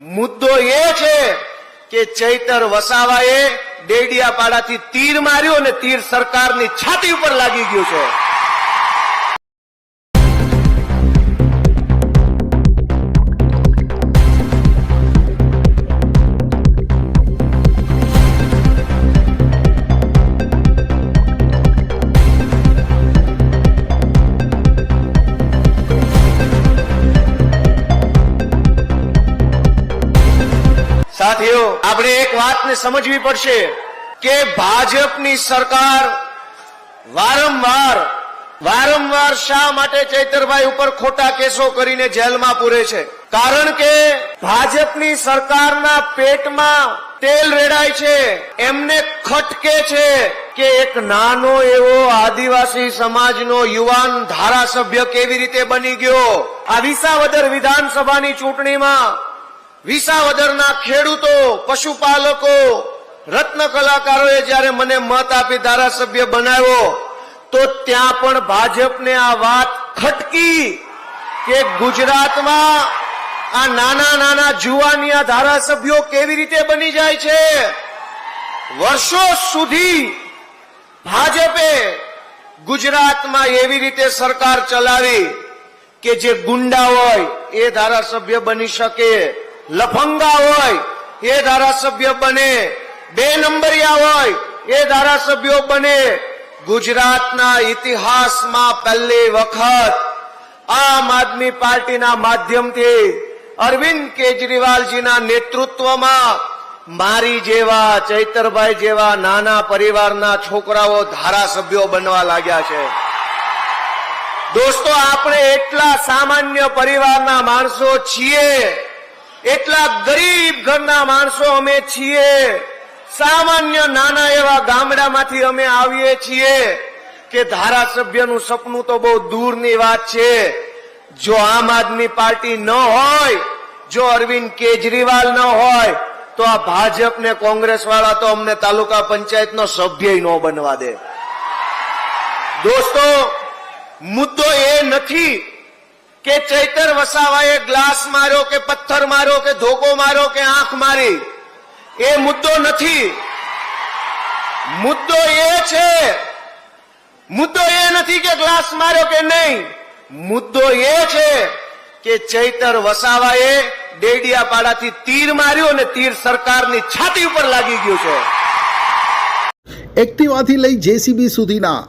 મુદ્દો એ છે કે ચૈતર વસાવાએ ડેડિયાપાડાથી તીર માર્યો અને તીર સરકારની છાતી ઉપર લાગી ગયું છે. સાથીઓ, આપણે એક વાતને સમજવી પડશે કે ભાજપની સરકાર વારંવાર વારંવાર શા માટે ચૈતરભાઈ ઉપર ખોટા કેસો કરીને જેલમાં પૂરે છે? કારણ કે ભાજપની સરકારના પેટમાં તેલ રેડાય છે. એમને ખટકે છે કે એક નાનો એવો આદિવાસી સમાજનો યુવાન ધારાસભ્ય કેવી રીતે બની ગયો? આ વિસાવદર વિધાનસભાની ચૂંટણીમાં વિસાવદરના ખેડૂતો, પશુપાલકો, રત્ન કલાકારોએ જ્યારે મને મત આપી ધારાસભ્ય બનાવ્યો, તો ત્યાં પણ ભાજપને આ વાત ખટકી કે ગુજરાતમાં આ નાના નાના જુવાનિયા ધારાસભ્યો કેવી રીતે બની જાય છે? વર્ષો સુધી ભાજપે ગુજરાતમાં એવી રીતે સરકાર ચલાવી કે જે ગુંડા હોય એ ધારાસભ્ય બની શકે. લફંગા હોય, એ ધારાસભ્ય બને. બે નંબરિયા હોય, એ ધારાસભ્યો બને. ગુજરાતના ઇતિહાસમાં પહેલી વખત આમ આદમી પાર્ટીના માધ્યમથી અરવિંદ કેજરીવાલજીના નેતૃત્વમાં મારી જેવા, ચૈતરભાઈ જેવા નાના પરિવારના છોકરાઓ ધારાસભ્યો બનવા લાગ્યા છે. દોસ્તો, આપણે એટલા સામાન્ય પરિવારના માણસો છીએ એટલા ગરીબ ઘરના માણસો અમે છીએ. સામાન્ય નાના એવા ગામડામાંથી અમે આવીએ છીએ કે ધારાસભ્યનું સપનું તો બહુ દૂરની વાત છે. જો આમ આદમી પાર્ટી ન હોય, જો અરવિંદ કેજરીવાલ ન હોય, તો આ ભાજપ ને કોંગ્રેસ વાળા તો અમને તાલુકા પંચાયતનો સભ્ય ન બનવા દે. દોસ્તો, મુદ્દો એ નથી કે ચૈતર વસાવાએ ગ્લાસ માર્યો કે પથ્થર માર્યો કે ધોકો માર્યો કે આંખ મારી? એ મુદ્દો નથી. મુદ્દો એ છે. મુદ્દો એ નથી કે ગ્લાસ માર્યો કે નહીં. મુદ્દો એ છે કે ચૈતર વસાવાએ ડેડિયાપાડાથી તીર માર્યો અને તીર સરકારની છાતી ઉપર લાગી ગયું છે. એક્ટિવાથી લઈ જેસીબી સુધીના